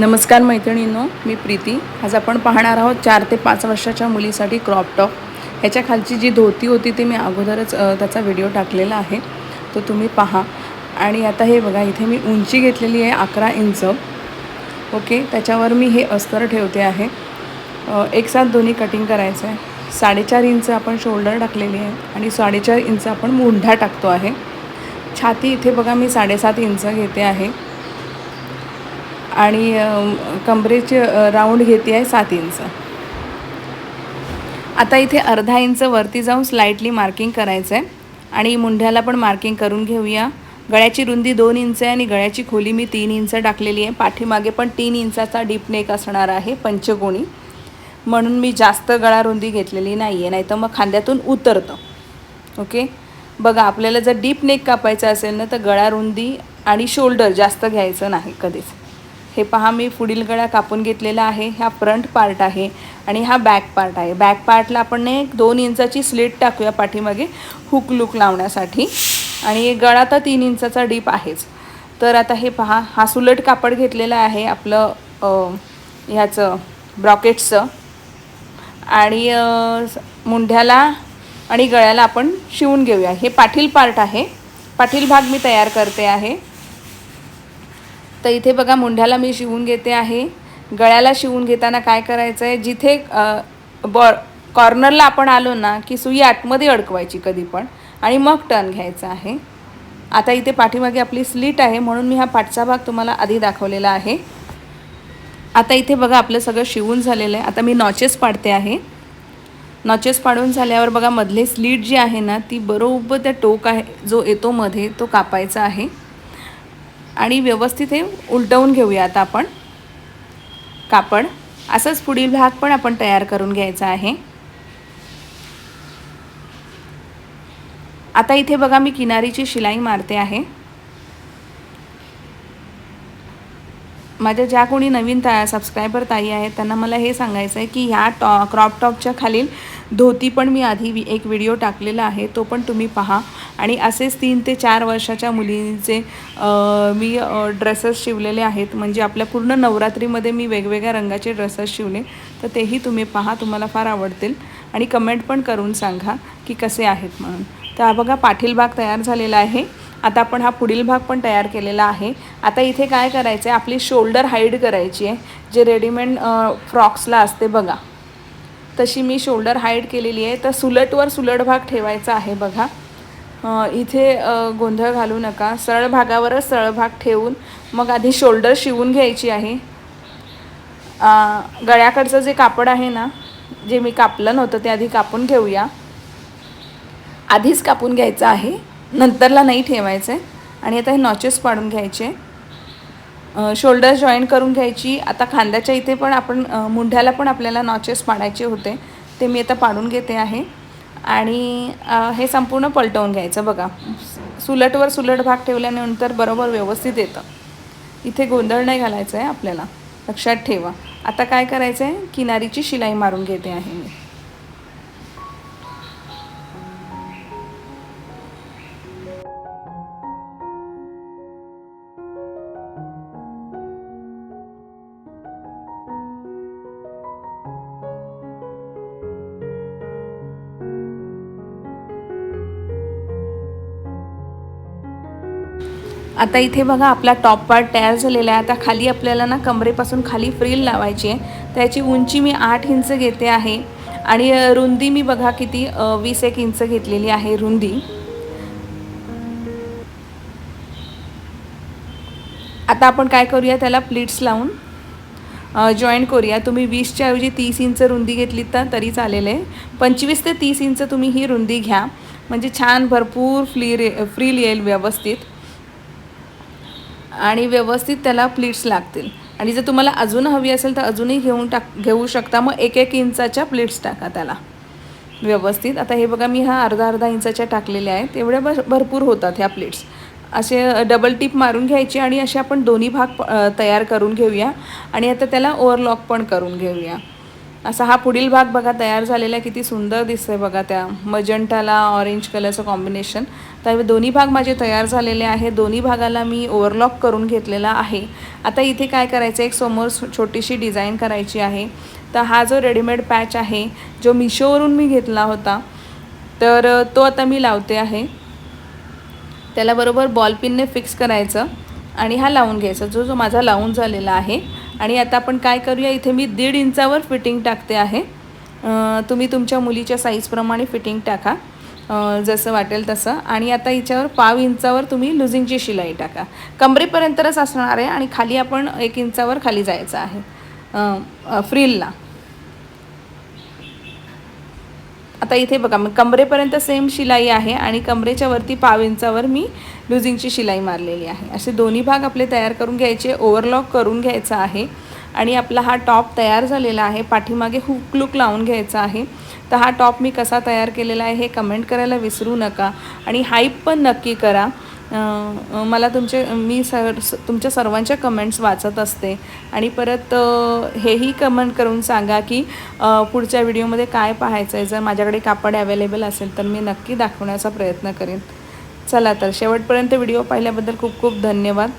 नमस्कार मैत्रिणींनो मी प्रीती. आज आपण पाहणार आहोत चार ते पाच वर्षाच्या मुलीसाठी क्रॉप टॉप. ह्याच्या खालची जी धोती होती ती मी अगोदरच त्याचा व्हिडिओ टाकलेला आहे. तो तुम्ही पहा. आणि आता हे बघा इथे मी उंची घेतलेली आहे अकरा इंच. ओके त्याच्यावर मी हे अस्तर ठेवते आहे. एक साथ दोन्ही कटिंग करायचं आहे. साडेचार इंच आपण शोल्डर टाकलेली आहे आणि साडेचार इंच आपण मुंढा टाकतो आहे. छाती इथे बघा मी साडेसात इंच घेते आहे. आणि कमरेचे राऊंड घेते आहे सात इंच. आता इथे अर्धा इंच वरती जाऊन स्लाइटली मार्किंग करायचं आहे आणि मुंढ्याला पण मार्किंग करून घेऊया. गळ्याची रुंदी दोन इंच आहे आणि गळ्याची खोली मी तीन इंच टाकलेली आहे. पाठीमागे पण तीन इंचाचा डीप नेक असणार आहे पंचकोणी. म्हणून मी जास्त गळा रुंदी घेतलेली नाही आहे नाहीतर मग खांद्यातून उतरतं. ओके? बघा आपल्याला जर डीप नेक कापायचं असेल ना तर गळा रुंदी आणि शोल्डर जास्त घ्यायचं नाही कधीच. हे पहा मी पुढील गळा कापून घेतलेला आहे. हा फ्रंट पार्ट आहे आणि हा बॅक पार्ट आहे. बॅक पार्टला आपण एक दोन इंचाची स्लीट टाकूया पाठीमागे हुक लुक लावण्यासाठी. आणि गळा तर तीन इंचाचा डीप आहेच. तर आता हे पहा हा सुलट कापड घेतलेला आहे आपलं ह्याचं ब्रॉकेटचं. आणि मुंढ्याला आणि गळ्याला आपण शिवून घेऊया. हे पाठील पार्ट आहे. पाठील भाग मी तयार करते आहे. तर इथे बघा मुंढ्याला मी शिवून घेते आहे. गळ्याला शिवून घेताना काय करायचं आहे जिथे बॉ कॉर्नरला आपण आलो ना की सुई आतमध्ये अडकवायची कधी पण आणि मग टर्न घ्यायचा आहे. आता इथे पाठीमागे आपली स्लीट आहे म्हणून मी हा पाठचा भाग तुम्हाला आधी दाखवलेला आहे. आता इथे बघा आपलं सगळं शिवून झालेलं आहे. आता मी नॉचेस पाडते आहे. नॉचेस पाडून झाल्यावर बघा मधले स्लीट जी आहे ना ती बरोबर त्या टोक आहे जो येतो मध्ये तो कापायचा आहे. आणि व्यवस्थित हे उलटवून घेऊया आता आपण. कापड. असंच पुढील भाग पण आपण तयार करून घ्यायचा आहे. आता इथे बघा मी किनारीची शिलाई मारते आहे. माझ्या ज्या कोणी नवीन ता सबस्क्रायबर ताई आहेत त्यांना मला हे सांगायचं आहे की ह्या टॉ क्रॉप टॉपच्या खालील धोती पण मी आधी वि- एक व्हिडिओ टाकलेला आहे तो पण तुम्ही पहा. आणि असेच तीन ते चार वर्षाच्या मुलींचे मी ड्रेसेस शिवलेले आहेत. म्हणजे आपल्या पूर्ण नवरात्रीमध्ये मी वेगवेगळ्या रंगाचे ड्रेसेस शिवले. तर तेही तुम्ही पहा तुम्हाला फार आवडतील. आणि कमेंट पण करून सांगा की कसे आहेत म्हणून. तर हा बघा पाठील भाग तयार झालेला आहे. आता आपण हा पुढील भाग पण तयार केलेला आहे. आता इथे काय करायचं आहे आपली शोल्डर हाईड करायची आहे. जे रेडीमेड फ्रॉक्सला असते बघा. तशी मी शोल्डर हाईड केलेली आहे. तर सुलटवर सुलट भाग ठेवायचा आहे बघा. इथे गोंधळ घालू नका. सरळ भागावरच सरळ भाग ठेवून मग आधी शोल्डर शिवून घ्यायची आहे. गळ्याकडचं जे कापड आहे ना जे मी कापलं नव्हतं ते आधी कापून घेऊया. आधीच कापून घ्यायचं आहे. नंतरला नाही ठेवायचं. आहे आणि आता हे नॉचेस पाडून घ्यायचे. शोल्डर जॉईन करून घ्यायची. आता खांद्याच्या इथे पण आपण मुंढ्याला पण आपल्याला नॉचेस पाडायचे होते. ते मी आता पाडून घेते आहे. आणि हे संपूर्ण पलटवून घ्यायचं बघा. सुलटवर सुलट भाग ठेवल्यानंतर बरोबर व्यवस्थित येतं. इथे गोंधळ नाही घालायचं आहे आपल्याला. लक्षात ठेवा. आता काय करायचं आहे किनारीची शिलाई मारून घेते आहे मी. आता इथे बघा आपला टॉप पार्ट तयार झालेला आहे. आता खाली आपल्याला ना कमरेपासून खाली फ्रील लावायची आहे. त्याची उंची मी आठ इंच घेते आहे. आणि रुंदी मी बघा किती वीस एक इंच घेतलेली आहे रुंदी. आता आपण काय करूया त्याला प्लीट्स लावून जॉईन करूया. तुम्ही वीसच्या ऐवजी तीस इंच रुंदी घेतलीत तर तरी चालेल आहे. पंचवीस ते तीस इंच तुम्ही ही रुंदी घ्या. म्हणजे छान भरपूर फ्ली रे फ्रील येईल व्यवस्थित. आणि व्यवस्थित त्याला प्लीट्स लागतील. आणि जर तुम्हाला अजून हवी असेल तर अजूनही घेऊन टाक घेऊ शकता. मग एक एक इंचाच्या प्लीट्स टाका त्याला. व्यवस्थित. आता हे बघा मी हा अर्धा अर्धा इंचाच्या टाकलेल्या आहेत. एवढ्या भर भरपूर होतात ह्या प्लेट्स असे डबल टिप मारून घ्यायची आणि असे आपण दोन्ही भाग प- तयार करून घेऊया. आणि आता त्याला ओव्हरलॉक पण करून घेऊया. असा हा पुढील भाग बघा तयार झालेला आहे. किती सुंदर दिसतंय बघा त्या मजंटाला ऑरेंज कलरचं कॉम्बिनेशन तर दोन्ही भाग माझे तयार झालेले आहे दोन्ही भागाला मी ओव्हरलॉक करून घेतलेला आहे. आता इथे काय करायचं एक समोर छोटीशी डिझाईन करायची आहे. तर हा जो रेडीमेड पॅच आहे जो मिशोवरून मी घेतला होता तर तो आता मी लावते आहे. त्याला बरोबर बॉलपिनने फिक्स करायचं आणि हा लावून घ्यायचा. जो जो माझा लावून झालेला आहे आणि आता आपण काय करूया इथे मी दीड इंचावर फिटिंग टाकते आहे. तुम्ही तुमच्या मुलीच्या साईजप्रमाणे फिटिंग टाका. जसं वाटेल तसं. आणि आता हिच्यावर पाव इंचावर तुम्ही लुझिंगची शिलाई टाका. कमरेपर्यंतच असणार आहे आणि खाली आपण एक इंचावर खाली जायचं आहे. फ्रिलला. आता इथे बघा मग कमरेपर्यंत सेम शिलाई आहे आणि कमरेच्या वरती पाव इंचावर मी लुझिंगची शिलाई मारलेली आहे. असे दोन्ही भाग आपले तयार करून घ्यायचे ओव्हरलॉक करून घ्यायचा आहे आणि आपला हा टॉप तयार झालेला आहे. पाठीमागे हुक लुक लावून घ्यायचा आहे. तर हा टॉप मी कसा तयार केलेला आहे हे कमेंट करायला विसरू नका आणि हाईप पण नक्की करा. मला तुमचे मी सर स- तुमच्या सर्वांच्या कमेंट्स वाचत असते. आणि परत हेही कमेंट करून सांगा की पुढच्या व्हिडिओमध्ये काय पाहायचं आहे जर माझ्याकडे कापड अवेलेबल असेल तर मी नक्की दाखवण्याचा प्रयत्न करेन. चला तर शेवटपर्यंत व्हिडिओ पाहिल्याबद्दल खूप खूप धन्यवाद.